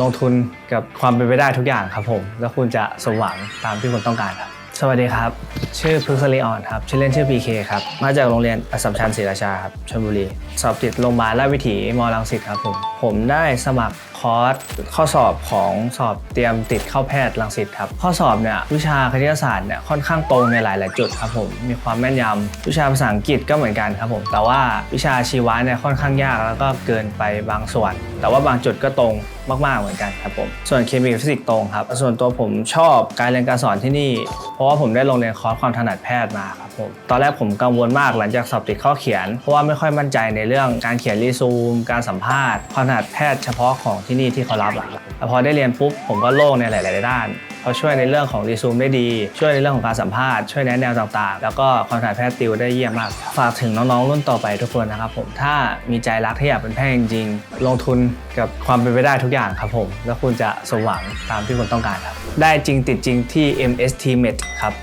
ลงทุนกับความเป็นไปได้ทุกอย่างครับผม แล้วคุณจะสมหวังตามที่คุณต้องการครับ สวัสดีครับ ชื่อพึกษลีออนครับ ชื่อเล่นชื่อ PK ครับ มาจากโรงเรียนอัสสัมชัญศรีราชาครับชลบุรี สอบติดโรงพยาบาลราชวิถีมรังสิตครับผม ผมได้สมัครคอร์สข้อสอบของสอบเตรียมติดเข้าแพทย์รังสิตครับ ข้อสอบเนี่ยวิชาคณิตศาสตร์เนี่ยค่อนข้างตรงในหลาย ๆ จุดครับผม มีความแม่นยำวิชาภาษาอังกฤษก็เหมือนกันครับผม แต่ว่าวิชาชีวะเนี่ยค่อนข้างยากแล้วก็เกินไปบางส่วน แต่ว่าบางจุดก็ตรงมาก ๆ เหมือนกันครับผม ส่วนเคมีฟิสิกส์ตรงครับ ส่วนตัวผมชอบการเรียนการสอนที่นี่เพราะว่าผมได้ลงเรียนคอร์สความถนัดแพทย์มาครับผมตอนแรกผมกังวลมากหลังจากสอบติดข้อเขียน เพราะว่าไม่ค่อยมั่นใจในเรื่องการเขียนรีซูม การสัมภาษณ์ความถนัดแพทย์เฉพาะของที่นี่ที่เขารับอะแต่พอได้เรียนปุ๊บผมก็โล่งในหลาย ๆ ด้านเขาช่วยในเรื่องของรีซูมได้ดี ช่วยในเรื่องของการสัมภาษณ์ ช่วยแนะแนวต่างๆ แล้วก็ความถนัดแพทย์ติวได้เยี่ยมมาก ฝากถึงน้องๆรุ่นต่อไปทุกคนนะครับผม ถ้ามีใจรักที่อยากเป็นแพทย์จริงๆ ลงทุนกับความเป็นไปได้ทุกอย่างครับผม แล้วคุณจะสมหวังตามที่คุณต้องการครับ ได้จริงติดจริงที่ MST Med ครับ